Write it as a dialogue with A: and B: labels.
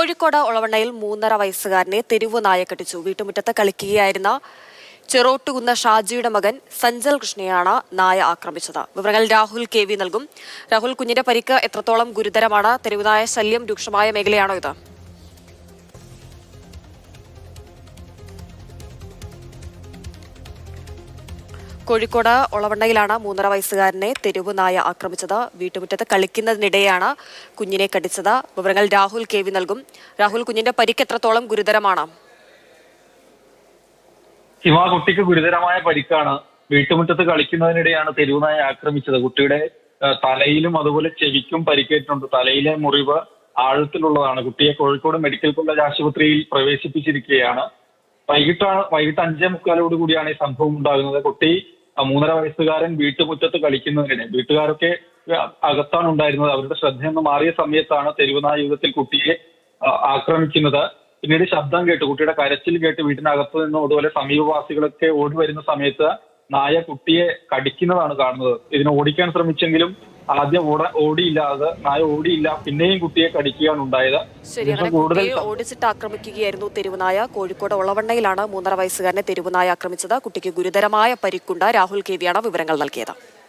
A: കോഴിക്കോട് ഒളവണ്ണയിൽ മൂന്നര വയസ്സുകാരനെ തെരുവ് നായ കെട്ടിച്ചു വീട്ടുമുറ്റത്ത് കളിക്കുകയായിരുന്ന ചെറോട്ടുകുന്ന ഷാജിയുടെ മകൻ സഞ്ചൽ കൃഷ്ണയാണ് നായ ആക്രമിച്ചത് വിവരങ്ങൾ രാഹുൽ കെ വി നൽകും രാഹുൽ കുഞ്ഞിന്റെ പരിക്ക് എത്രത്തോളം ഗുരുതരമാണ് തെരുവുനായ ശല്യം രൂക്ഷമായ മേഖലയാണോ ഇത് കോഴിക്കോട് ഒളവണ്ണയിലാണ് മൂന്നര വയസ്സുകാരനെ തെരുവ് നായ ആക്രമിച്ചത് വീട്ടുമുറ്റത്ത് കളിക്കുന്നതിനിടെയാണ് കുഞ്ഞിനെ കടിച്ചത് വിവരങ്ങൾ രാഹുൽ കെ വി നൽകും രാഹുൽ കുഞ്ഞിന്റെ പരിക്ക് എത്രത്തോളം ഗുരുതരമാണ്
B: ശിവ കുട്ടിക്ക് ഗുരുതരമായ പരിക്കാണ് വീട്ടുമുറ്റത്ത് കളിക്കുന്നതിനിടെയാണ് നായ ആക്രമിച്ചത് കുട്ടിയുടെ തലയിലും അതുപോലെ ചെവിക്കും പരിക്കേറ്റിട്ടുണ്ട് തലയിലെ മുറിവ് ആഴത്തിലുള്ളതാണ് കുട്ടിയെ കോഴിക്കോട് മെഡിക്കൽ കോളേജ് ആശുപത്രിയിൽ പ്രവേശിപ്പിച്ചിരിക്കുകയാണ് വൈകിട്ടാണ് വൈകിട്ട് അഞ്ചേ മുക്കാലോട് കൂടിയാണ് ഈ സംഭവം ഉണ്ടാകുന്നത് കുട്ടി മൂന്നര വയസ്സുകാരൻ വീട്ടുമുറ്റത്ത് കളിക്കുന്നതിനെ വീട്ടുകാരൊക്കെ അകത്താണ് ഉണ്ടായിരുന്നത് അവരുടെ ശ്രദ്ധയെന്ന് മാറിയ സമയത്താണ് തെരുവുനായ യുഗത്തിൽ കുട്ടിയെ ആക്രമിക്കുന്നത് പിന്നീട് ശബ്ദം കേട്ട് കുട്ടിയുടെ കരച്ചിൽ കേട്ട് വീട്ടിനകത്ത് നിന്ന് അതുപോലെ സമീപവാസികളൊക്കെ ഓടി വരുന്ന സമയത്ത് നായ കുട്ടിയെ കടിക്കുന്നതാണ് കാണുന്നത് ഇതിന് ഓടിക്കാൻ ശ്രമിച്ചെങ്കിലും ആദ്യം ഓട ഓടിയില്ലാതെ നായ ഓടിയില്ല പിന്നെയും കുട്ടിയെ കടിക്കുകയാണ് ഉണ്ടായത്
A: ഓടിച്ചിട്ട് ആക്രമിക്കുകയായിരുന്നു തെരുവുനായ കോഴിക്കോട് ഒളവണ്ണയിലാണ് മൂന്നര വയസ്സുകാരനെ തെരുവുനായ ആക്രമിച്ചത് കുട്ടിക്ക് ഗുരുതരമായ പരിക്കുണ്ട് രാഹുൽ കെ വിയാണ് വിവരങ്ങൾ നൽകിയത്